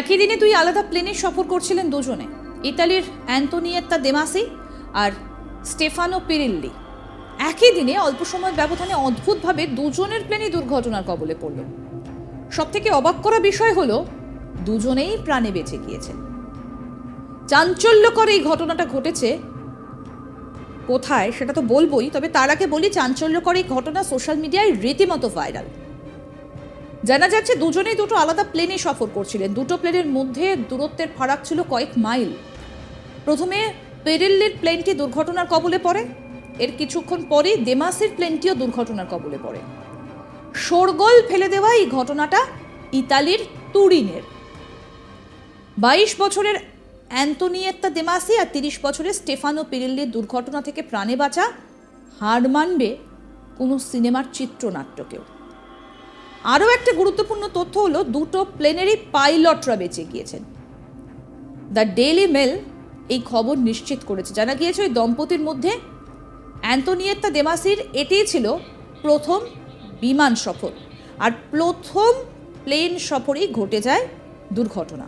একই দিনে দুই আলাদা প্লেনে সফর করছিলেন দুজনে। ইতালির অ্যান্তোনিয়েত্তা দেমাসি আর স্টেফানো পিরিল্লি। একই দিনে অল্প সময়ের ব্যবধানে অদ্ভুতভাবে দুজনের প্লেনই দুর্ঘটনার কবলে পড়ল সব থেকে অবাক করা বিষয় হলো, দুজনেই প্রাণে বেঁচে গিয়েছেন। চাঞ্চল্যকর এই ঘটনাটা ঘটেছে। কোথায় সেটা তো বলবোই, তবে তার আগে বলি, চাঞ্চল্যকর এই ঘটনা সোশ্যাল মিডিয়ায় রীতিমতো ভাইরাল জানা যাচ্ছে দুজনেই দুটো আলাদা প্লেনে সফর করছিলেন। দুটো প্লেনের মধ্যে দূরত্বের ফারাক ছিল কয়েক মাইল প্রথমে পেরেল্লির প্লেনটি দুর্ঘটনার কবলে পড়ে। এর কিছুক্ষণ পরেই দেমাসের প্লেনটিও দুর্ঘটনার কবলে পড়ে। শোরগোল ফেলে দেওয়া এই ঘটনাটা ইতালির তুরিনের। বাইশ বছরের অ্যান্তোনিয়েত্তা দেমাসি আর তিরিশ বছরের স্টেফানো পিরিল্লির দুর্ঘটনা থেকে প্রাণে বাঁচা হার মানবে কোনো সিনেমার চিত্রনাট্যকেও। আরও একটা গুরুত্বপূর্ণ তথ্য হলো, দুটো প্লেনেরই পাইলটরা বেঁচে গিয়েছেন। দ্য ডেইলি মেল এই খবর নিশ্চিত করেছে। জানা গিয়েছে ওই দম্পতির মধ্যে অ্যান্তোনিয়েত্তা দেমাসির এটিই ছিল প্রথম বিমান সফর। আর প্রথম প্লেন সফরেই ঘটে যায় দুর্ঘটনা।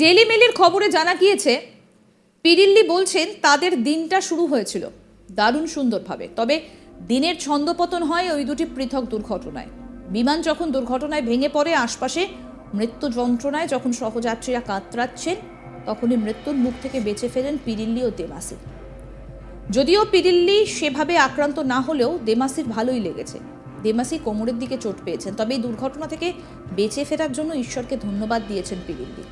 ডেলি মেলের খবরে জানা গিয়েছে, পিরিল্লি বলছেন, তাদের দিনটা শুরু হয়েছিল। দারুণ সুন্দরভাবে। তবে দিনের ছন্দপতন হয় ওই দুটি পৃথক দুর্ঘটনায়। বিমান যখন দুর্ঘটনায় ভেঙে পড়ে আশপাশে, মৃত্যু যন্ত্রণায় যখন সহযাত্রীরা কাতরাচ্ছেন, তখনই মৃত্যুর মুখ থেকে বেঁচে ফেলেন পিরিল্লি ও দেমাসি যদিও পিরিল্লি সেভাবে আক্রান্ত না হলেও দেমাসির ভালোই লেগেছে। দেমাসি কোমরের দিকে চোট পেয়েছেন, তবে এই দুর্ঘটনা থেকে বেঁচে ফেরার জন্য ঈশ্বরকে ধন্যবাদ দিয়েছেন পিরিল্লি।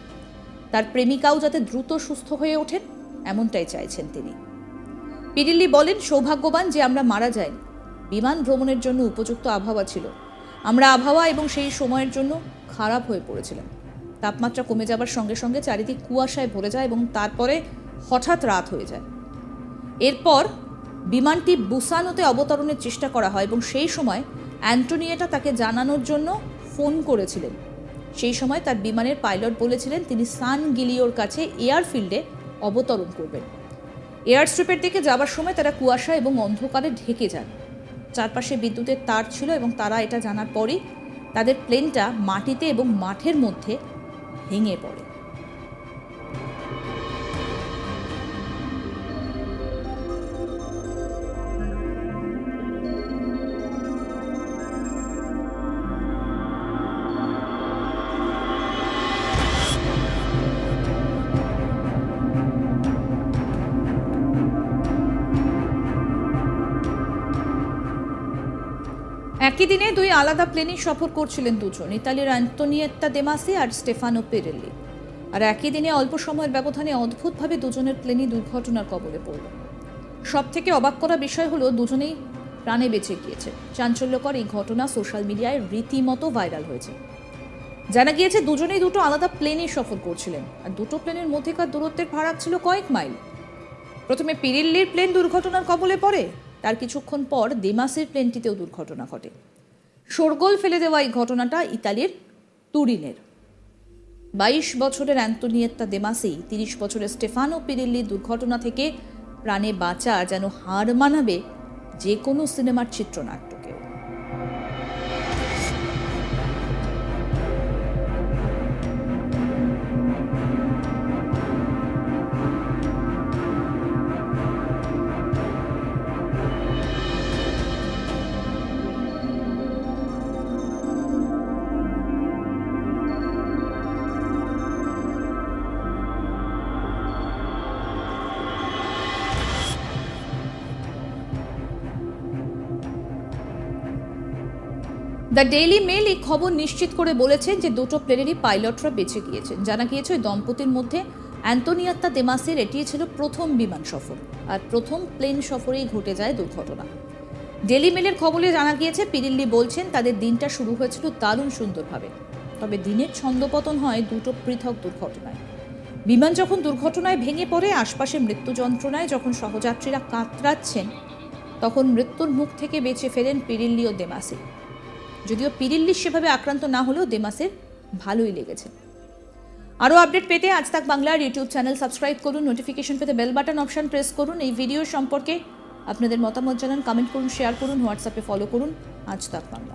তার প্রেমিকাও যাতে দ্রুত সুস্থ হয়ে ওঠেন, এমনটাই চাইছেন তিনি। পিডিল্লি বলেন, সৌভাগ্যবান যে আমরা মারা যাইনি বিমান ভ্রমণের জন্য উপযুক্ত আবহাওয়া ছিল। আমরা আবহাওয়া এবং সেই সময়ের জন্য খারাপ হয়ে পড়েছিলাম। তাপমাত্রা কমে যাবার সঙ্গে সঙ্গে চারিদিক কুয়াশায় ভরে যায় এবং তারপরে হঠাৎ রাত হয়ে যায়। এরপর বিমানটি বুসানোতে অবতরণের চেষ্টা করা হয় এবং সেই সময় অ্যান্টোনিয়েটা তাকে জানানোর জন্য ফোন করেছিলেন। সেই সময় তার বিমানের পাইলট বলেছিলেন, তিনি সান গিলিওর কাছে এয়ারফিল্ডে অবতরণ করবেন। এয়ার স্ট্রিপের দিকে যাবার সময় তারা কুয়াশা এবং অন্ধকারে ঢেকে যান। চারপাশে বিদ্যুতের তার ছিল এবং তারা এটা জানার পরই তাদের প্লেনটা মাটিতে এবং মাঠের মধ্যে ভেঙে পড়ে। একই দিনে দুই আলাদা প্লেনে সফর করছিলেন দুজন, ইতালির অ্যান্তোনিয়েত্তা দেমাসি আর স্টেফানো পেরেল্লি। আর একই দিনে অল্প সময়ের ব্যবধানে অদ্ভুতভাবে দুজনের প্লেনই দুর্ঘটনার কবলে পড়ল। সব থেকে অবাক করা বিষয় হলো দুজনেই প্রাণে বেঁচে গিয়েছে। চাঞ্চল্যকর এই ঘটনা সোশ্যাল মিডিয়ায় রীতিমতো ভাইরাল হয়েছে। জানা গিয়েছে দুজনেই দুটো আলাদা প্লেনে সফর করছিলেন, আর দুটো প্লেনের মধ্যেকার দূরত্বের ফারাক ছিল কয়েক মাইল। প্রথমে পিরিল্লির প্লেন দুর্ঘটনার কবলে পড়ে তার কিছুক্ষণ পর দেমাসের প্লেনটিতেও দুর্ঘটনা ঘটে। শোরগোল ফেলে দেওয়া এই ঘটনাটা ইতালির তুরিনের। বাইশ বছরের অ্যান্তোনিয়েত্তা দেমাসেই তিরিশ বছরের স্টেফানো পিরিল্লি দুর্ঘটনা থেকে প্রাণে বাঁচা, যেন হার মানাবে যে কোনো সিনেমার চিত্রনাট্যকেও দ্য ডেইলি মেল এই খবর নিশ্চিত করে বলেছেন যে দুটো প্লেনেরই পাইলটরা বেঁচে গিয়েছেন। জানা গিয়েছে ওই দম্পতির মধ্যে অ্যান্তোনিয়াত্তা দেমাসের এটি ছিল প্রথম বিমান সফর। আর প্রথম প্লেন সফরেই ঘটে যায় দুর্ঘটনা। ডেলি মেলের খবরে জানা গিয়েছে, পিরিল্লি বলছেন, তাদের দিনটা শুরু হয়েছিল দারুণ সুন্দরভাবে। তবে দিনের ছন্দপতন হয় দুটো পৃথক দুর্ঘটনায়। বিমান যখন দুর্ঘটনায় ভেঙে পড়ে, আশপাশে মৃত্যু যন্ত্রণায় যখন সহযাত্রীরা কাতরাচ্ছেন, তখন মৃত্যুর মুখ থেকে বেঁচে ফেরেন পিরিল্লি ও দেমাসি। যদিও পিরিল্লিশ সেভাবে আক্রান্ত না হলেও দেমাসের ভালোই লেগেছে। আরও আপডেট পেতে আজ তাক বাংলার ইউটিউব চ্যানেল সাবস্ক্রাইব করুন, নোটিফিকেশন পেতে বেল বাটন অপশান প্রেস করুন। এই ভিডিও সম্পর্কে আপনাদের মতামত জানান, কমেন্ট করুন, শেয়ার করুন, হোয়াটসঅ্যাপে ফলো করুন। আজ তাক বাংলা।